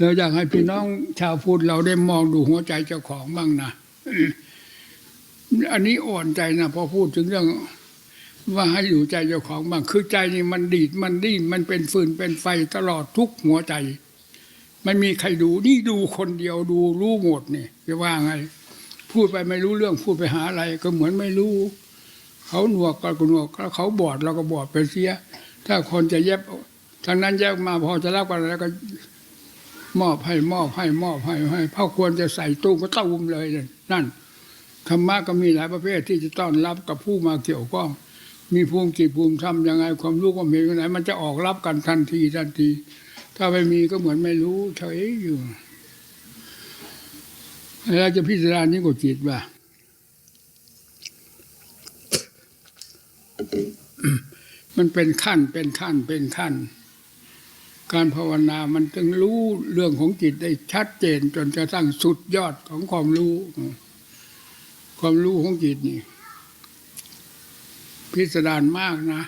เราอยากให้พี่น้องชาวพุทธเราได้มองดูหัวใจเจ้าของบ้างนะอันนี้อ่อนใจนะพอพูดถึงเรื่อง ว่าให้อยู่ใจเจ้าของบ้างคือใจนี่มันดีดมันดิ้นมันเป็นฟืนเป็นไฟตลอดทุกหัวใจไม่มีใครดูนี่ดูคนเดียวดูรู้หมดนี่จะว่าไง พูดไปไม่รู้เรื่องพูดไปหาอะไร ก็เหมือนไม่รู้เขาหนวกก็หนวกแล้วเขาบอดเราก็บอดไปเสีย ถ้าคนจะเย็บทางนั้นแยกมาพอจะรับกันแล้วก็ มอบให้มอบให้มอบให้ให้พ่อควรจะใส่ตู้ก็ตุ้มเลยนั่นธรรมะก็มีหลายประเภทที่จะต้อนรับกับผู้มาเกี่ยวข้องมีภูมิจิตภูมิธรรมยังไงความรู้ความเห็นยังไงมันจะออกรับกันทันทีทันที ถ้าไม่มีก็เหมือนไม่รู้เฉยอยู่แล้วจะพิจารณานี้ก็จิตว่ามันเป็นขั้นเป็นขั้นเป็นขั้น การภาวนามันจึงรู้เรื่องของจิตได้ชัดเจนจนกระทั่งสุดยอดของความรู้ ความรู้ของจิตนี่พิสดารมากนะ